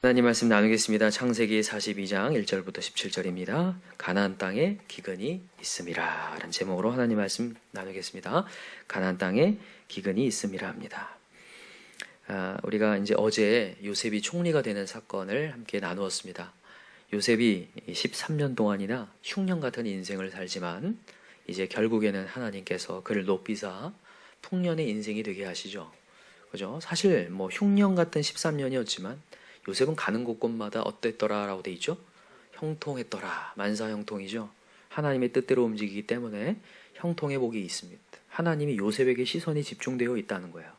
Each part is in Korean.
하나님 말씀 나누겠습니다. 창세기 42장 1절부터 17절입니다. 가나안 땅에 기근이 있음이라 라는 제목으로 하나님 말씀 나누겠습니다. 가나안 땅에 기근이 있음이라 합니다. 아, 우리가 이제 어제 요셉이 총리가 되는 사건을 함께 나누었습니다. 요셉이 13년 동안이나 흉년 같은 인생을 살지만 이제 결국에는 하나님께서 그를 높이사 풍년의 인생이 되게 하시죠. 그죠? 사실 뭐 흉년 같은 13년이었지만 요셉은 가는 곳곳마다 어땠더라라고 돼 있죠? 형통했더라. 만사 형통이죠. 하나님의 뜻대로 움직이기 때문에 형통의 복이 있습니다. 하나님이 요셉에게 시선이 집중되어 있다는 거예요.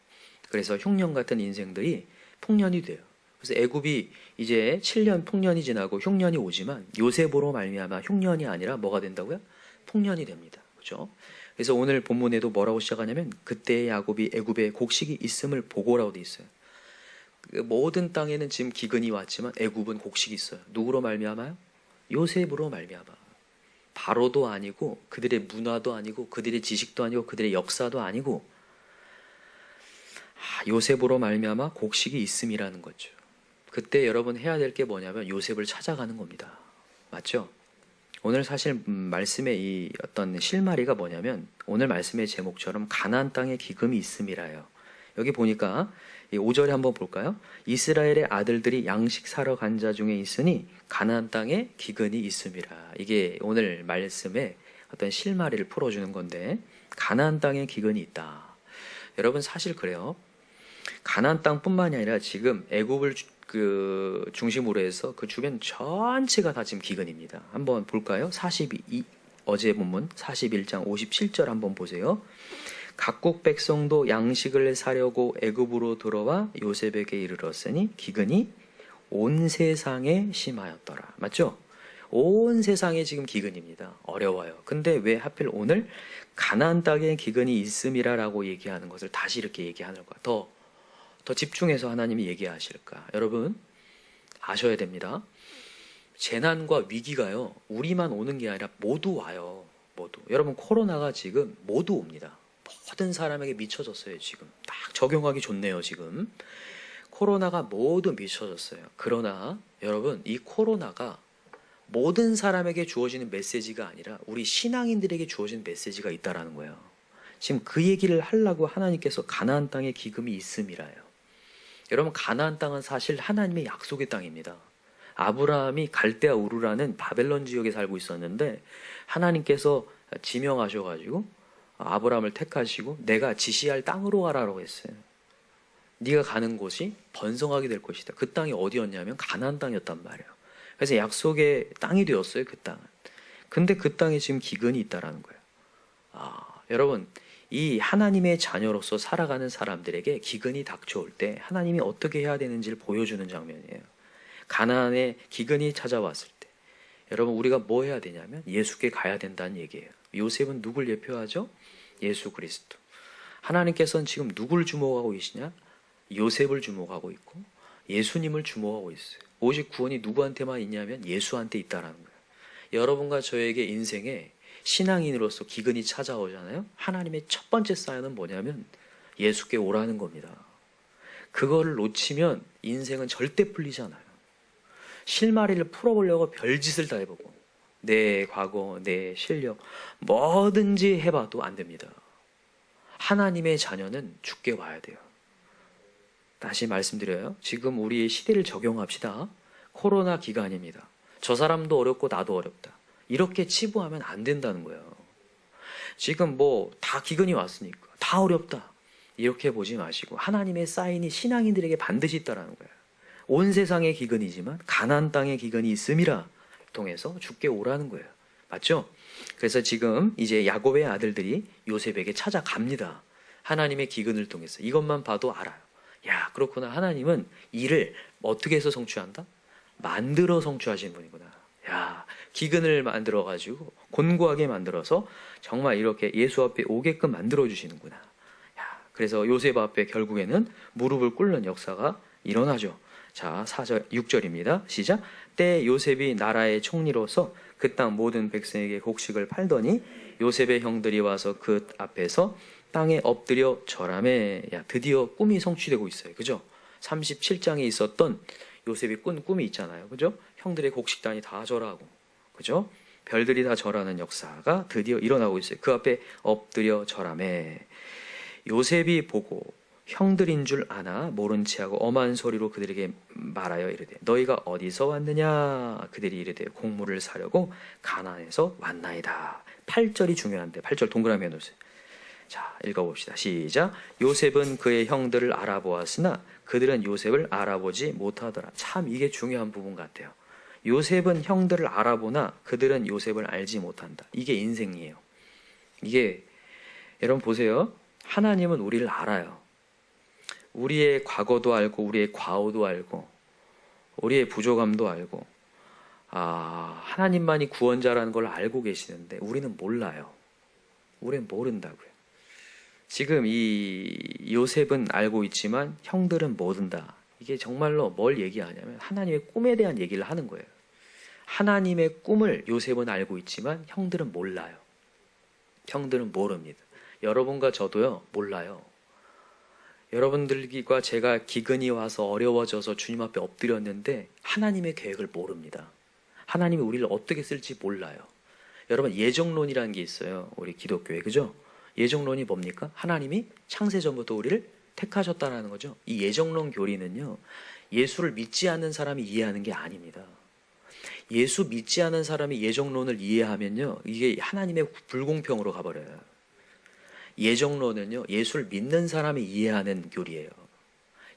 그래서 흉년 같은 인생들이 풍년이 돼요. 그래서 애굽이 이제 7년 풍년이 지나고 흉년이 오지만 요셉으로 말미암아 흉년이 아니라 뭐가 된다고요? 풍년이 됩니다. 그죠? 그래서 오늘 본문에도 뭐라고 시작하냐면 그때 야곱이 애굽에 곡식이 있음을 보고라고 돼 있어요. 그 모든 땅에는 지금 기근이 왔지만 애굽은 곡식이 있어요. 누구로 말미암아요? 요셉으로 말미암아. 바로도 아니고 그들의 문화도 아니고 그들의 지식도 아니고 그들의 역사도 아니고 아, 요셉으로 말미암아 곡식이 있음이라는 거죠. 그때 여러분 해야 될 게 뭐냐면 요셉을 찾아가는 겁니다. 맞죠? 오늘 사실 음, 말씀의 이 어떤 실마리가 뭐냐면 오늘 말씀의 제목처럼 가나안 땅에 기금이 있음이라요. 여기 보니까 이 5절에 한번 볼까요? 이스라엘의 아들들이 양식 사러 간 자 중에 있으니 가나안 땅에 기근이 있음이라. 이게 오늘 말씀의 어떤 실마리를 풀어주는 건데 가나안 땅에 기근이 있다. 여러분 사실 그래요. 가나안 땅뿐만이 아니라 지금 애굽을 주- 그 중심으로 해서 그 주변 전체가 다 지금 기근입니다. 한번 볼까요? 42 어제 본문 41장 57절 한번 보세요. 각국 백성도 양식을 사려고 애굽으로 들어와 요셉에게 이르렀으니 기근이 온 세상에 심하였더라. 맞죠? 온 세상에 지금 기근입니다. 어려워요. 근데 왜 하필 오늘 가나안 땅에 기근이 있음이라라고 얘기하는 것을 다시 이렇게 얘기하는가? 더, 더 집중해서 하나님이 얘기하실까? 여러분, 아셔야 됩니다. 재난과 위기가요, 우리만 오는 게 아니라 모두 와요. 모두. 여러분, 코로나가 지금 모두 옵니다. 모든 사람에게 미쳐졌어요, 지금. 딱 적용하기 좋네요, 지금. 코로나가 모두 미쳐졌어요. 그러나 여러분, 이 코로나가 모든 사람에게 주어지는 메시지가 아니라 우리 신앙인들에게 주어지는 메시지가 있다라는 거예요. 지금 그 얘기를 하려고 하나님께서 가나안 땅에 기금이 있음이라요. 여러분 가나안 땅은 사실 하나님의 약속의 땅입니다. 아브라함이 갈대아 우르라는 바벨론 지역에 살고 있었는데 하나님께서 지명하셔 가지고 아브라함을 택하시고 내가 지시할 땅으로 가라고 했어요. 네가 가는 곳이 번성하게 될 것이다. 그 땅이 어디였냐면 가나안 땅이었단 말이에요. 그래서 약속의 땅이 되었어요. 그 땅은. 근데 그 땅에 지금 기근이 있다라는 거예요. 아, 여러분 이 하나님의 자녀로서 살아가는 사람들에게 기근이 닥쳐올 때 하나님이 어떻게 해야 되는지를 보여주는 장면이에요. 가나안에 기근이 찾아왔을 때 여러분 우리가 뭐 해야 되냐면 예수께 가야 된다는 얘기예요. 요셉은 누굴 예표하죠? 예수 그리스도. 하나님께서는 지금 누굴 주목하고 계시냐? 요셉을 주목하고 있고 예수님을 주목하고 있어요. 오직 구원이 누구한테만 있냐면 예수한테 있다라는 거예요. 여러분과 저에게 인생에 신앙인으로서 기근이 찾아오잖아요. 하나님의 첫 번째 사연은 뭐냐면 예수께 오라는 겁니다. 그거를 놓치면 인생은 절대 풀리지 않아요. 실마리를 풀어보려고 별짓을 다 해보고 내 과거, 내 실력 뭐든지 해봐도 안 됩니다. 하나님의 자녀는 죽게 와야 돼요. 다시 말씀드려요. 지금 우리 시대를 적용합시다. 코로나 기간입니다. 저 사람도 어렵고 나도 어렵다. 이렇게 치부하면 안 된다는 거예요. 지금 뭐 다 기근이 왔으니까 다 어렵다. 이렇게 보지 마시고 하나님의 사인이 신앙인들에게 반드시 있다라는 거예요. 온 세상의 기근이지만 가나안 땅의 기근이 있음이라 통해서 죽게 오라는 거예요. 맞죠? 그래서 지금 이제 야곱의 아들들이 요셉에게 찾아갑니다. 하나님의 기근을 통해서 이것만 봐도 알아요. 야, 그렇구나. 하나님은 일을 어떻게 해서 성취한다? 만들어 성취하시는 분이구나. 야, 기근을 만들어 가지고 곤고하게 만들어서 정말 이렇게 예수 앞에 오게끔 만들어 주시는구나. 야, 그래서 요셉 앞에 결국에는 무릎을 꿇는 역사가 일어나죠. 자, 4절 6절입니다. 시작. 때 요셉이 나라의 총리로서 그 땅 모든 백성에게 곡식을 팔더니 요셉의 형들이 와서 그 앞에서 땅에 엎드려 절함에 야, 드디어 꿈이 성취되고 있어요. 그죠? 37장에 있었던 요셉이 꾼 꿈이 있잖아요. 그죠? 형들의 곡식단이 다 절하고. 그죠? 별들이 다 절하는 역사가 드디어 일어나고 있어요. 그 앞에 엎드려 절함에 요셉이 보고 형들인 줄 아나 모른 체하고 엄한 소리로 그들에게 말하여 이르되 너희가 어디서 왔느냐 그들이 이르되 곡물을 사려고 가나안에서 왔나이다. 8절이 중요한데 8절 동그라미 해 놓으세요. 자 읽어봅시다. 시작. 요셉은 그의 형들을 알아보았으나 그들은 요셉을 알아보지 못하더라. 참 이게 중요한 부분 같아요. 요셉은 형들을 알아보나 그들은 요셉을 알지 못한다. 이게 인생이에요. 이게 여러분 보세요. 하나님은 우리를 알아요. 우리의 과거도 알고 우리의 과오도 알고 우리의 부족함도 알고 아, 하나님만이 구원자라는 걸 알고 계시는데 우리는 몰라요. 우리는 모른다고요. 지금 이 요셉은 알고 있지만 형들은 모른다. 이게 정말로 뭘 얘기하냐면 하나님의 꿈에 대한 얘기를 하는 거예요. 하나님의 꿈을 요셉은 알고 있지만 형들은 몰라요. 형들은 모릅니다. 여러분과 저도요, 몰라요. 여러분들과 제가 기근이 와서 어려워져서 주님 앞에 엎드렸는데 하나님의 계획을 모릅니다. 하나님이 우리를 어떻게 쓸지 몰라요. 여러분 예정론이라는 게 있어요. 우리 기독교에 그죠? 예정론이 뭡니까? 하나님이 창세 전부터 우리를 택하셨다라는 거죠. 이 예정론 교리는요. 예수를 믿지 않는 사람이 이해하는 게 아닙니다. 예수 믿지 않은 사람이 예정론을 이해하면요. 이게 하나님의 불공평으로 가버려요. 예정론은요, 예수를 믿는 사람이 이해하는 교리예요.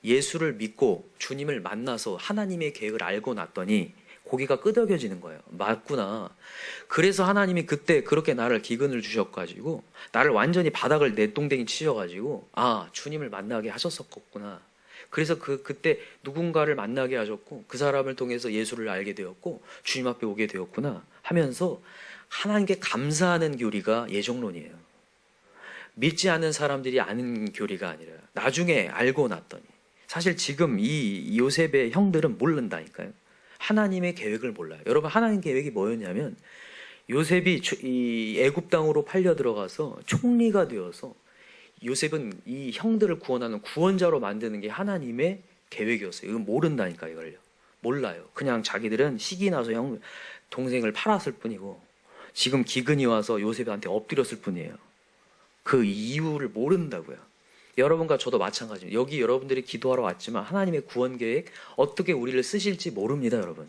예수를 믿고 주님을 만나서 하나님의 계획을 알고 났더니 고기가 끄덕여지는 거예요. 맞구나. 그래서 하나님이 그때 그렇게 나를 기근을 주셔가지고 나를 완전히 바닥을 내똥댕이 치셔가지고 아 주님을 만나게 하셨었구나. 그래서 그 그때 누군가를 만나게 하셨고 그 사람을 통해서 예수를 알게 되었고 주님 앞에 오게 되었구나 하면서 하나님께 감사하는 교리가 예정론이에요. 믿지 않는 사람들이 아는 교리가 아니라 나중에 알고 났더니 사실 지금 이 요셉의 형들은 모른다니까요. 하나님의 계획을 몰라요. 여러분 하나님 계획이 뭐였냐면 요셉이 이 애굽 땅으로 팔려 들어가서 총리가 되어서 요셉은 이 형들을 구원하는 구원자로 만드는 게 하나님의 계획이었어요. 이건 모른다니까 이걸요. 몰라요. 그냥 자기들은 시기 나서 형 동생을 팔았을 뿐이고 지금 기근이 와서 요셉한테 엎드렸을 뿐이에요. 그 이유를 모른다고요. 여러분과 저도 마찬가지입니다. 여기 여러분들이 기도하러 왔지만 하나님의 구원 계획 어떻게 우리를 쓰실지 모릅니다, 여러분.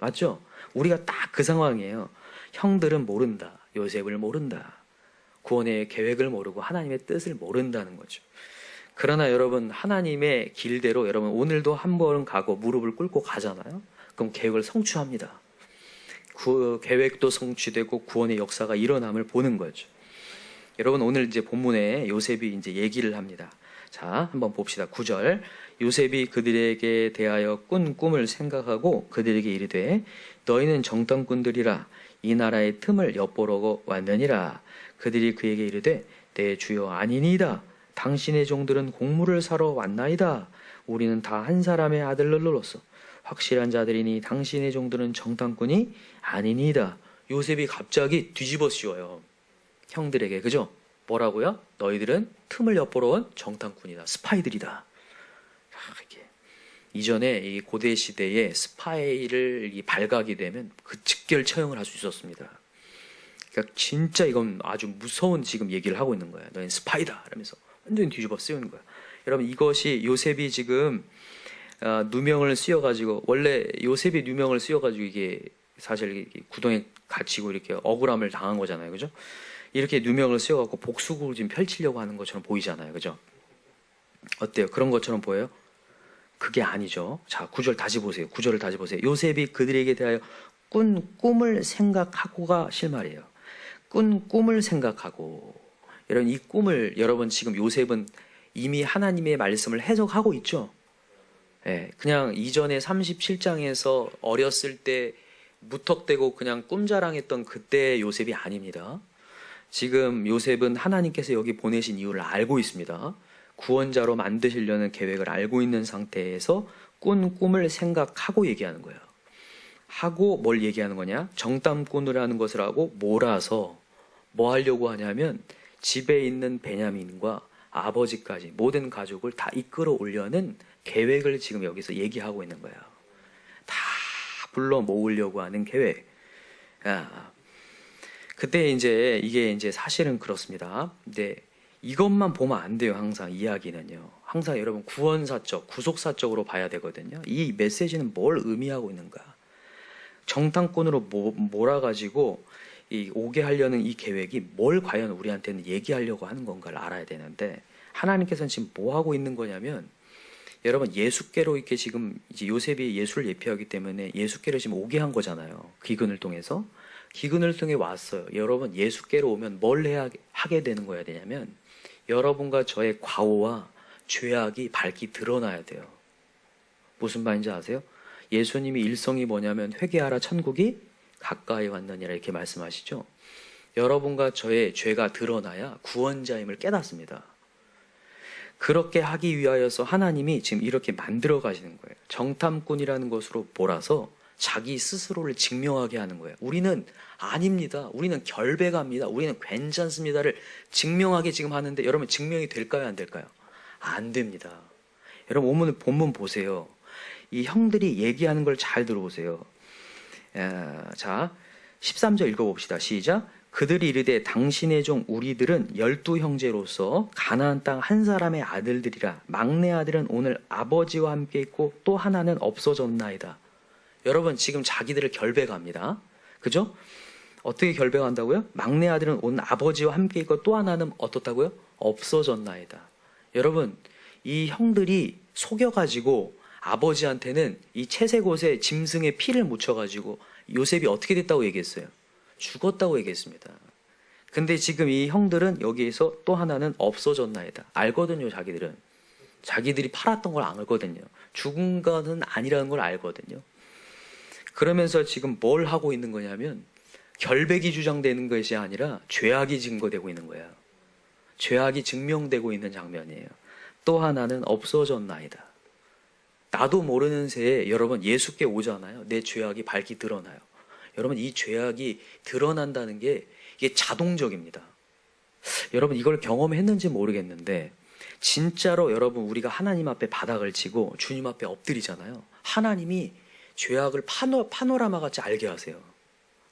맞죠? 우리가 딱 그 상황이에요. 형들은 모른다. 요셉을 모른다. 구원의 계획을 모르고 하나님의 뜻을 모른다는 거죠. 그러나 여러분 하나님의 길대로 여러분 오늘도 한 번은 가고 무릎을 꿇고 가잖아요. 그럼 계획을 성취합니다. 그 계획도 성취되고 구원의 역사가 일어남을 보는 거죠. 여러분 오늘 이제 본문에 요셉이 이제 얘기를 합니다. 자, 한번 봅시다. 9절. 요셉이 그들에게 대하여 꾼 꿈을 생각하고 그들에게 이르되 너희는 정탐꾼들이라 이 나라의 틈을 엿보러 왔느니라. 그들이 그에게 이르되 내 주여 아니니이다. 당신의 종들은 곡물을 사러 왔나이다. 우리는 다 한 사람의 아들들로서 확실한 자들이니 당신의 종들은 정탐꾼이 아니니이다. 요셉이 갑자기 뒤집어 씌워요. 형들에게 그죠? 뭐라고요? 너희들은 틈을 엿보러 온 정탐꾼이다. 스파이들이다. 아, 이렇게. 이전에 이 고대 시대에 스파이를 이 발각이 되면 그 직결 처형을 할 수 있었습니다. 그러니까 진짜 이건 아주 무서운 지금 얘기를 하고 있는 거예요. 너희는 스파이다. 이러면서 완전히 뒤집어 쓰는 거야. 여러분 이것이 요셉이 지금 아, 누명을 씌워가지고 원래 요셉이 누명을 씌워가지고 이게 사실 구덩에 갇히고 이렇게 억울함을 당한 거잖아요, 그죠? 이렇게 누명을 씌워갖고 복수국을 지금 펼치려고 하는 것처럼 보이잖아요. 그죠? 어때요? 그런 것처럼 보여요? 그게 아니죠. 자, 구절 다시 보세요. 구절을 다시 보세요. 요셉이 그들에게 대하여 꾼 꿈을 생각하고가 실말이에요. 꾼 꿈을 생각하고. 여러분, 이 꿈을 여러분 지금 요셉은 이미 하나님의 말씀을 해석하고 있죠? 예, 그냥 이전에 37장에서 어렸을 때 무턱대고 그냥 꿈자랑했던 그때의 요셉이 아닙니다. 지금 요셉은 하나님께서 여기 보내신 이유를 알고 있습니다. 구원자로 만드시려는 계획을 알고 있는 상태에서 꾼 꿈을 생각하고 얘기하는 거예요. 하고 뭘 얘기하는 거냐? 정탐꾼이라는 것을 하고 몰아서 뭐 하려고 하냐면 집에 있는 베냐민과 아버지까지 모든 가족을 다 이끌어 올려는 계획을 지금 여기서 얘기하고 있는 거예요. 불러 모으려고 하는 계획. 아, 그때 이제 이게 이제 사실은 그렇습니다. 근데 이것만 보면 안 돼요. 항상 이야기는요. 항상 여러분 구원사적, 구속사적으로 봐야 되거든요. 이 메시지는 뭘 의미하고 있는가? 정탐꾼으로 모- 몰아가지고 이 오게 하려는 이 계획이 뭘 과연 우리한테는 얘기하려고 하는 건가를 알아야 되는데 하나님께서는 지금 뭐 하고 있는 거냐면 여러분 예수께로 이렇게 지금 이제 요셉이 예수를 예표하기 때문에 예수께로 지금 오게 한 거잖아요. 기근을 통해서 기근을 통해 왔어요. 여러분 예수께로 오면 뭘 해야 하게 되는 거야 되냐면 여러분과 저의 과오와 죄악이 밝히 드러나야 돼요. 무슨 말인지 아세요? 예수님이 일성이 뭐냐면 회개하라 천국이 가까이 왔느니라 이렇게 말씀하시죠. 여러분과 저의 죄가 드러나야 구원자임을 깨닫습니다. 그렇게 하기 위하여서 하나님이 지금 이렇게 만들어 가시는 거예요. 정탐꾼이라는 것으로 몰아서 자기 스스로를 증명하게 하는 거예요. 우리는 아닙니다. 우리는 결백합니다. 우리는 괜찮습니다를 증명하게 지금 하는데 여러분 증명이 될까요? 안 될까요? 안 됩니다. 여러분 오늘 본문 보세요. 이 형들이 얘기하는 걸 잘 들어보세요. 에, 자, 13절 읽어봅시다. 시작. 그들이 이르되 당신의 종 우리들은 열두 형제로서 가나안 땅 한 사람의 아들들이라 막내 아들은 오늘 아버지와 함께 있고 또 하나는 없어졌나이다. 여러분 지금 자기들을 결백합니다. 그죠? 어떻게 결백한다고요? 막내 아들은 오늘 아버지와 함께 있고 또 하나는 어떻다고요? 없어졌나이다. 여러분 이 형들이 속여가지고 아버지한테는 이 채색 옷에 짐승의 피를 묻혀가지고 요셉이 어떻게 됐다고 얘기했어요? 죽었다고 얘기했습니다. 근데 지금 이 형들은 여기에서 또 하나는 없어졌나이다. 알거든요, 자기들은. 자기들이 팔았던 걸 알거든요. 죽은 거는 아니라는 걸 알거든요. 그러면서 지금 뭘 하고 있는 거냐면 결백이 주장되는 것이 아니라 죄악이 증거되고 있는 거예요. 죄악이 증명되고 있는 장면이에요. 또 하나는 없어졌나이다. 나도 모르는 새에 여러분 예수께 오잖아요. 내 죄악이 밝히 드러나요. 여러분 이 죄악이 드러난다는 게 이게 자동적입니다. 여러분 이걸 경험했는지 모르겠는데 진짜로 여러분 우리가 하나님 앞에 바닥을 치고 주님 앞에 엎드리잖아요. 하나님이 죄악을 파노, 파노라마 같이 알게 하세요.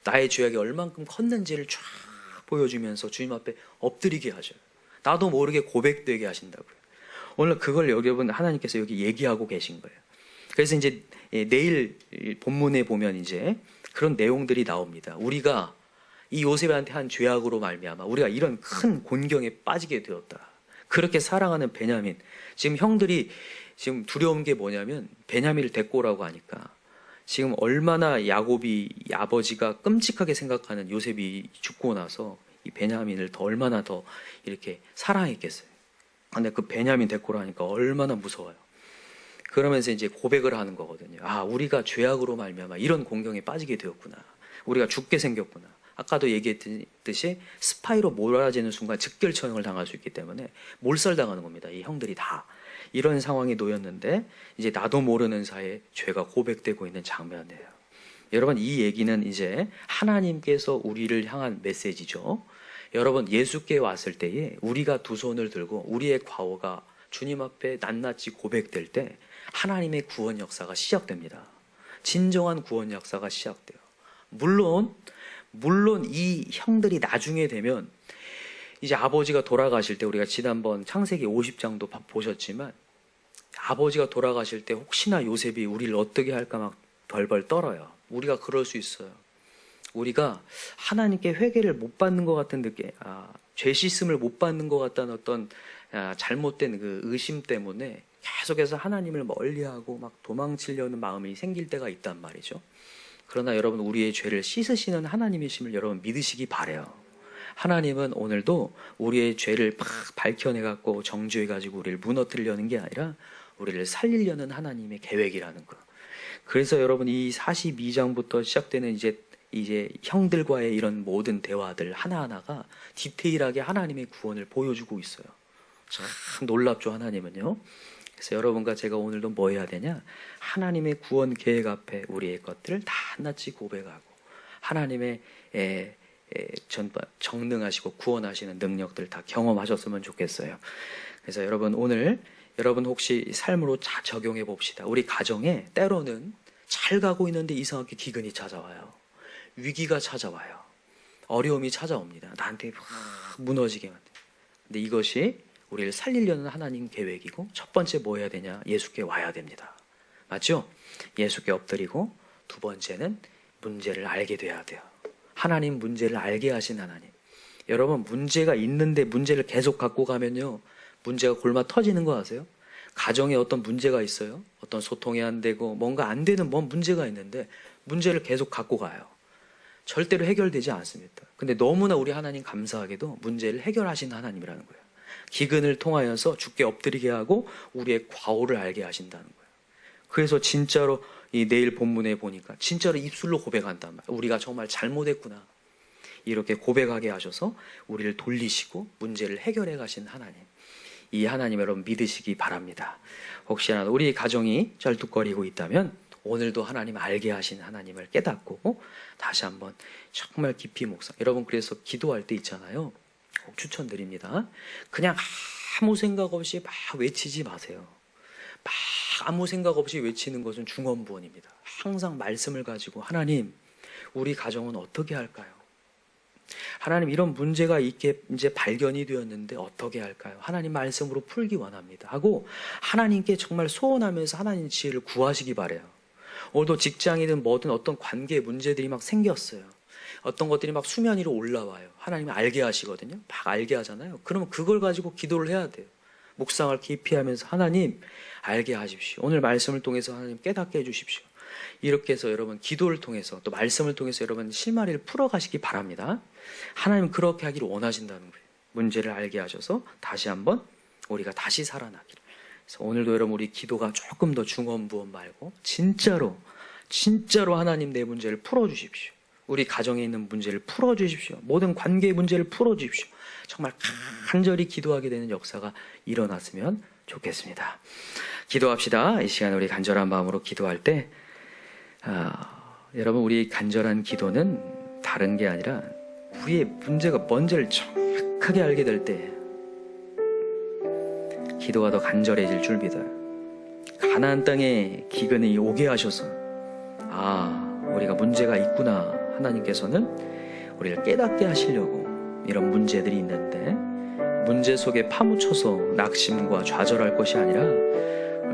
나의 죄악이 얼만큼 컸는지를 쫙 보여주면서 주님 앞에 엎드리게 하죠. 나도 모르게 고백되게 하신다고요. 오늘 그걸 여러분 하나님께서 여기 얘기하고 계신 거예요. 그래서 이제 예, 내일 본문에 보면 이제 그런 내용들이 나옵니다. 우리가 이 요셉한테 한 죄악으로 말미암아 우리가 이런 큰 곤경에 빠지게 되었다. 그렇게 사랑하는 베냐민 지금 형들이 지금 두려운 게 뭐냐면 베냐민을 데리고 오라고 하니까 지금 얼마나 야곱이 아버지가 끔찍하게 생각하는 요셉이 죽고 나서 이 베냐민을 더 얼마나 더 이렇게 사랑했겠어요. 근데 그 베냐민 데리고 오라니까 얼마나 무서워요. 그러면서 이제 고백을 하는 거거든요. 아, 우리가 죄악으로 말미암아 이런 공경에 빠지게 되었구나. 우리가 죽게 생겼구나. 아까도 얘기했듯이 스파이로 몰아지는 순간 즉결 처형을 당할 수 있기 때문에 몰살당하는 겁니다. 이 형들이 다 이런 상황에 놓였는데 이제 나도 모르는 사이에 죄가 고백되고 있는 장면이에요. 여러분 이 얘기는 이제 하나님께서 우리를 향한 메시지죠. 여러분 예수께 왔을 때에 우리가 두 손을 들고 우리의 과오가 주님 앞에 낱낱이 고백될 때 하나님의 구원 역사가 시작됩니다. 진정한 구원 역사가 시작돼요. 물론 물론 이 형들이 나중에 되면 이제 아버지가 돌아가실 때 우리가 지난번 창세기 50장도 보셨지만 아버지가 돌아가실 때 혹시나 요셉이 우리를 어떻게 할까 막 벌벌 떨어요. 우리가 그럴 수 있어요. 우리가 하나님께 회개를 못 받는 것 같은 느낌, 아, 죄 씻음을 못 받는 것 같다는 어떤 아, 잘못된 그 의심 때문에 계속해서 하나님을 멀리하고 막 도망치려는 마음이 생길 때가 있단 말이죠. 그러나 여러분 우리의 죄를 씻으시는 하나님이심을 여러분 믿으시기 바래요. 하나님은 오늘도 우리의 죄를 막 밝혀내 갖고 정죄해 가지고 우리를 무너뜨리려는 게 아니라 우리를 살리려는 하나님의 계획이라는 거. 그래서 여러분 이 42장부터 시작되는 이제 이제 형들과의 이런 모든 대화들 하나하나가 디테일하게 하나님의 구원을 보여주고 있어요. 참 놀랍죠 하나님은요. 그래서 여러분과 제가 오늘도 뭐 해야 되냐? 하나님의 구원 계획 앞에 우리의 것들을 다 낱낱이 고백하고 하나님의 에, 에, 전, 정능하시고 구원하시는 능력들 다 경험하셨으면 좋겠어요. 그래서 여러분 오늘 여러분 혹시 삶으로 잘 적용해 봅시다. 우리 가정에 때로는 잘 가고 있는데 이상하게 기근이 찾아와요. 위기가 찾아와요. 어려움이 찾아옵니다. 나한테 확 무너지게 만든. 근데 이것이 우리를 살리려는 하나님 계획이고 첫 번째 뭐 해야 되냐? 예수께 와야 됩니다. 맞죠? 예수께 엎드리고 두 번째는 문제를 알게 돼야 돼요. 하나님 문제를 알게 하신 하나님. 여러분 문제가 있는데 문제를 계속 갖고 가면요. 문제가 골마 터지는 거 아세요? 가정에 어떤 문제가 있어요. 어떤 소통이 안 되고 뭔가 안 되는 뭔 문제가 있는데 문제를 계속 갖고 가요. 절대로 해결되지 않습니다. 근데 너무나 우리 하나님 감사하게도 문제를 해결하신 하나님이라는 거예요. 기근을 통하여서 죽게 엎드리게 하고 우리의 과오를 알게 하신다는 거예요. 그래서 진짜로 이 내일 본문에 보니까 진짜로 입술로 고백한단 말이에요. 우리가 정말 잘못했구나. 이렇게 고백하게 하셔서 우리를 돌리시고 문제를 해결해 가신 하나님. 이 하나님 여러분 믿으시기 바랍니다. 혹시나 우리 가정이 쩔뚝거리고 있다면 오늘도 하나님 알게 하신 하나님을 깨닫고 다시 한번 정말 깊이 묵상. 여러분 그래서 기도할 때 있잖아요. 꼭 추천드립니다. 그냥 아무 생각 없이 막 외치지 마세요. 막 아무 생각 없이 외치는 것은 중언부언입니다. 항상 말씀을 가지고 하나님 우리 가정은 어떻게 할까요? 하나님 이런 문제가 있게 이제 발견이 되었는데 어떻게 할까요? 하나님 말씀으로 풀기 원합니다. 하고 하나님께 정말 소원하면서 하나님 지혜를 구하시기 바래요. 오늘도 직장이든 뭐든 어떤 관계 문제들이 막 생겼어요. 어떤 것들이 막 수면 위로 올라와요. 하나님이 알게 하시거든요. 막 알게 하잖아요. 그러면 그걸 가지고 기도를 해야 돼요. 묵상을 깊이 하면서 하나님 알게 하십시오. 오늘 말씀을 통해서 하나님 깨닫게 해주십시오. 이렇게 해서 여러분 기도를 통해서 또 말씀을 통해서 여러분 실마리를 풀어가시기 바랍니다. 하나님 그렇게 하기를 원하신다는 거예요. 문제를 알게 하셔서 다시 한번 우리가 다시 살아나기를. 그래서 오늘도 여러분 우리 기도가 조금 더 중언부언 말고 진짜로 진짜로 하나님 내 문제를 풀어주십시오. 우리 가정에 있는 문제를 풀어주십시오. 모든 관계의 문제를 풀어주십시오. 정말 간절히 기도하게 되는 역사가 일어났으면 좋겠습니다. 기도합시다. 이 시간 우리 간절한 마음으로 기도할 때 아, 여러분 우리 간절한 기도는 다른 게 아니라 우리의 문제가 뭔지를 정확하게 알게 될 때 기도가 더 간절해질 줄 믿어요. 가나안 땅에 기근이 오게 하셔서 아 우리가 문제가 있구나 하나님께서는 우리를 깨닫게 하시려고 이런 문제들이 있는데 문제 속에 파묻혀서 낙심과 좌절할 것이 아니라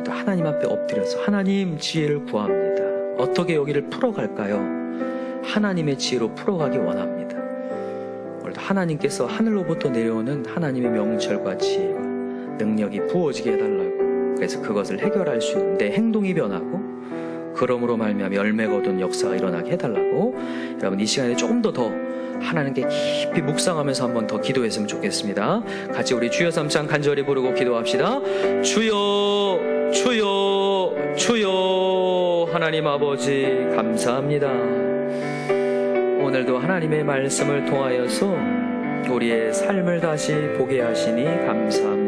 하나님 앞에 엎드려서 하나님 지혜를 구합니다. 어떻게 여기를 풀어갈까요? 하나님의 지혜로 풀어가기 원합니다. 오늘도 하나님께서 하늘로부터 내려오는 하나님의 명철과 지혜와 능력이 부어지게 해달라고 그래서 그것을 해결할 수 있는 내 행동이 변하고 그러므로 말미암아 열매가 얻은 역사가 일어나게 해달라고 여러분 이 시간에 조금 더더 하나님께 깊이 묵상하면서 한번 더 기도했으면 좋겠습니다. 같이 우리 주여 삼창 간절히 부르고 기도합시다. 주여 주여 주여 하나님 아버지 감사합니다. 오늘도 하나님의 말씀을 통하여서 우리의 삶을 다시 보게 하시니 감사합니다.